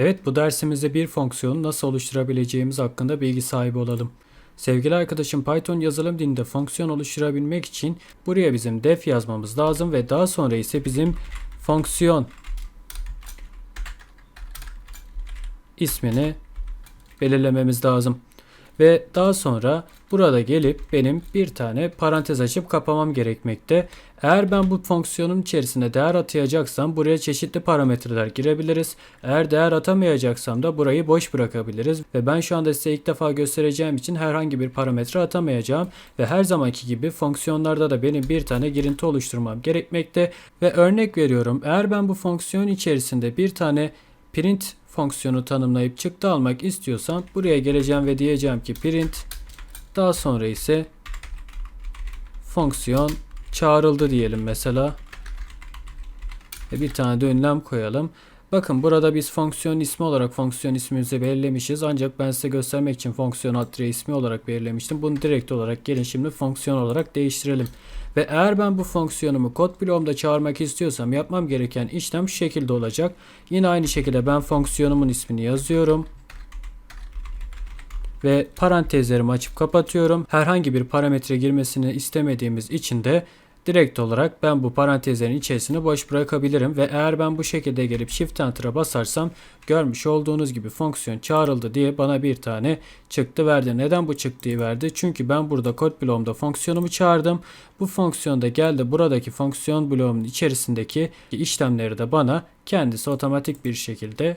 Evet bu dersimizde bir fonksiyonu nasıl oluşturabileceğimiz hakkında bilgi sahibi olalım. Sevgili arkadaşım Python yazılım dilinde fonksiyon oluşturabilmek için buraya bizim def yazmamız lazım ve daha sonra ise bizim fonksiyon ismini belirlememiz lazım. Ve daha sonra burada gelip benim bir tane parantez açıp kapamam gerekmekte. Eğer ben bu fonksiyonun içerisine değer atayacaksam buraya çeşitli parametreler girebiliriz. Eğer değer atamayacaksam da burayı boş bırakabiliriz. Ve ben şu anda size ilk defa göstereceğim için herhangi bir parametre atamayacağım. Ve her zamanki gibi fonksiyonlarda da benim bir tane girinti oluşturmam gerekmekte. Ve örnek veriyorum eğer ben bu fonksiyon içerisinde bir tane print fonksiyonu tanımlayıp çıktı almak istiyorsam buraya geleceğim ve diyeceğim ki print daha sonra ise fonksiyon çağrıldı diyelim mesela. Ve bir tane de ünlem koyalım. Bakın burada biz fonksiyon ismi olarak fonksiyon ismimizi belirlemişiz. Ancak ben size göstermek için fonksiyon adre ismi olarak belirlemiştim. Bunu direkt olarak gelin şimdi fonksiyon olarak değiştirelim. Ve eğer ben bu fonksiyonumu kod bloğumda çağırmak istiyorsam yapmam gereken işlem şu şekilde olacak. Yine aynı şekilde ben fonksiyonumun ismini yazıyorum. Ve parantezlerimi açıp kapatıyorum. Herhangi bir parametre girmesini istemediğimiz için de direkt olarak ben bu parantezlerin içerisini boş bırakabilirim ve eğer ben bu şekilde gelip Shift Enter'a basarsam görmüş olduğunuz gibi fonksiyon çağrıldı diye bana bir tane çıktı verdi. Neden bu çıktıyı verdi? Çünkü ben burada kod bloğumda fonksiyonumu çağırdım. Bu fonksiyon da geldi buradaki fonksiyon bloğumun içerisindeki işlemleri de bana kendisi otomatik bir şekilde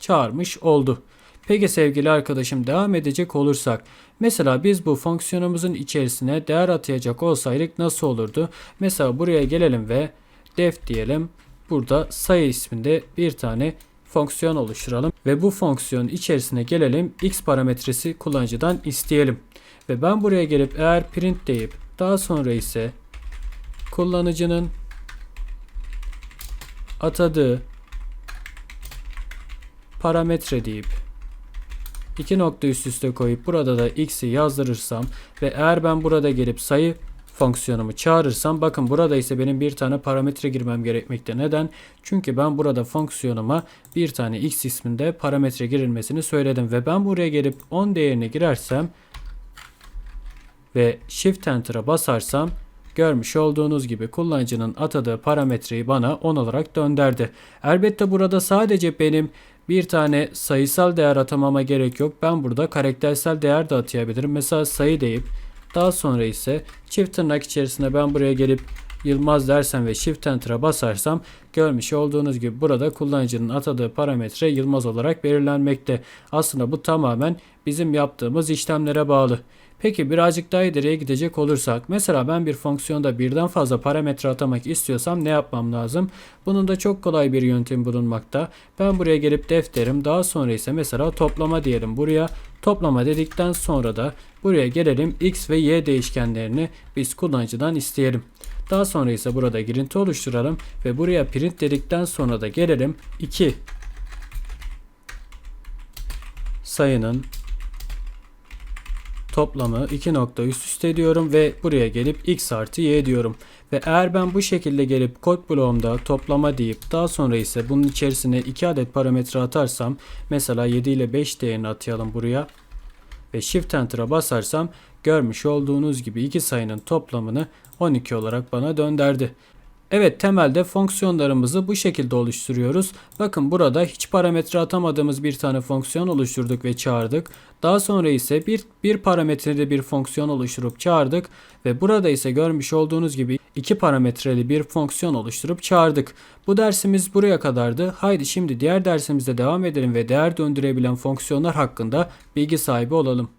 çağırmış oldu. Peki sevgili arkadaşım devam edecek olursak mesela biz bu fonksiyonumuzun içerisine değer atayacak olsaydık nasıl olurdu? Mesela buraya gelelim ve def diyelim. Burada sayı isminde bir tane fonksiyon oluşturalım ve bu fonksiyonun içerisine gelelim x parametresi kullanıcıdan isteyelim. Ve ben buraya gelip eğer print deyip daha sonra ise kullanıcının atadığı parametre deyip iki nokta üst üste koyup burada da x'i yazdırırsam ve eğer ben burada gelip sayı fonksiyonumu çağırırsam bakın burada ise benim bir tane parametre girmem gerekmekte. Neden? Çünkü ben burada fonksiyonuma bir tane x isminde parametre girilmesini söyledim ve ben buraya gelip 10 değerini girersem ve Shift Enter'a basarsam görmüş olduğunuz gibi kullanıcının atadığı parametreyi bana 10 olarak döndürdü. Elbette burada sadece benim bir tane sayısal değer atamama gerek yok. Ben burada karaktersel değer de atayabilirim. Mesela sayı deyip daha sonra ise çift tırnak içerisinde ben buraya gelip Yılmaz dersem ve Shift Enter'a basarsam görmüş olduğunuz gibi burada kullanıcının atadığı parametre Yılmaz olarak belirlenmekte. Aslında bu tamamen bizim yaptığımız işlemlere bağlı. Peki birazcık daha ileriye gidecek olursak mesela ben bir fonksiyonda birden fazla parametre atamak istiyorsam ne yapmam lazım? Bunun da çok kolay bir yöntem bulunmakta. Ben buraya gelip defterim daha sonra ise mesela toplama diyelim buraya. Toplama dedikten sonra da buraya gelelim x ve y değişkenlerini biz kullanıcıdan isteyelim. Daha sonra ise burada girinti oluşturalım ve buraya print dedikten sonra da gelelim 2 sayının toplamı 2 nokta üst üste diyorum ve buraya gelip x artı y diyorum. Ve eğer ben bu şekilde gelip kod bloğumda toplama deyip daha sonra ise bunun içerisine 2 adet parametre atarsam mesela 7 ile 5 değerini atayalım buraya ve Shift Enter'a basarsam görmüş olduğunuz gibi iki sayının toplamını 12 olarak bana döndürdü. Evet temelde fonksiyonlarımızı bu şekilde oluşturuyoruz. Bakın burada hiç parametre atamadığımız bir tane fonksiyon oluşturduk ve çağırdık. Daha sonra ise bir, bir parametreli bir fonksiyon oluşturup çağırdık. Ve burada ise görmüş olduğunuz gibi iki parametreli bir fonksiyon oluşturup çağırdık. Bu dersimiz buraya kadardı. Haydi şimdi diğer dersimizde devam edelim ve değer döndürebilen fonksiyonlar hakkında bilgi sahibi olalım.